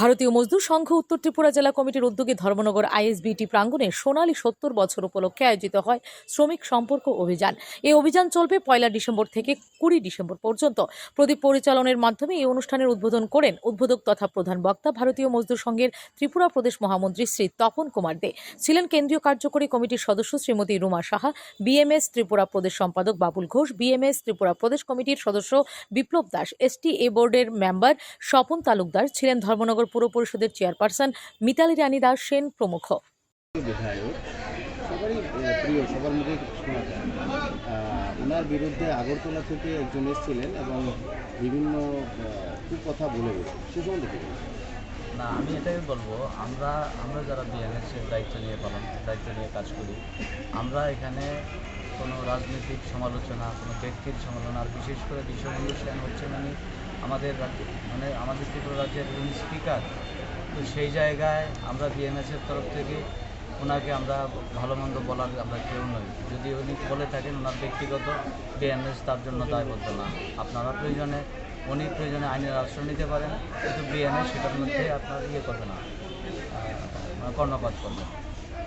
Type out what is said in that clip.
ভারতীয় মজদুর সংঘ উত্তর ত্রিপুরা জেলা কমিটির উদ্যোগে ধর্মনগর আইএসবিটি প্রাঙ্গণে সোনালী সত্তর বছর উপলক্ষে আয়োজিত হয় শ্রমিক সম্পর্ক অভিযান। এই অভিযান চলবে পয়লা ডিসেম্বর থেকে কুড়ি ডিসেম্বর পর্যন্ত। প্রদীপ পরিচালনের মাধ্যমে এই অনুষ্ঠানের উদ্বোধন করেন উদ্বোধক তথা প্রধান বক্তা ভারতীয় মজদুর সংঘের ত্রিপুরা প্রদেশ মহামন্ত্রী শ্রী তপন কুমার দে। ছিলেন কেন্দ্রীয় কার্যকরী কমিটির সদস্য শ্রীমতী রুমা সাহা, বিএমএস ত্রিপুরা প্রদেশ সম্পাদক বাবুল ঘোষ, বিএমএস ত্রিপুরা প্রদেশ কমিটির সদস্য বিপ্লব দাস এসটি এ বোর্ডের মেম্বার স্বপন তালুকদার ছিলেন ধর্মনগর পুর পরিষদের চেয়ারপারসন মিতালি রানী দাস সেন প্রমুখ। বিধায়ক সবারই প্রিয় সবার মুখে শোনা যায় ওনার বিরুদ্ধে আগরতলা থেকে একজন এসেছিলেন এবং বিভিন্ন কথা বলে গেছে সে সম্বন্ধে কি না আমি এটাই বলব আমরা আমরা যারা বিএনএসের দায়িত্ব নিয়ে পালন দায়িত্ব নিয়ে কাজ করি আমরা এখানে কোনো রাজনৈতিক সমালোচনা কোনো ব্যক্তির সমালোচনা আর বিশেষ করে বিষয়গুলো সেন হচ্ছে মানে আমাদের রাজ্য মানে আমাদের ত্রিপুরা রাজ্যের একজন স্পিকার তো সেই জায়গায় আমরা বিএনএসের তরফ থেকে ওনাকে আমরা ভালো মন্দ বলার আমরা কেউ নই। যদি উনি বলে থাকেন, ওনার ব্যক্তিগত বিএনএস তার জন্য দায়বদ্ধ না। আপনারা প্রয়োজনে, উনি প্রয়োজনে আইনের আশ্রয় নিতে পারেন, কিন্তু বিএনএস সেটার মধ্যে আপনার ইয়ে করবে না কর্ণপাত করবে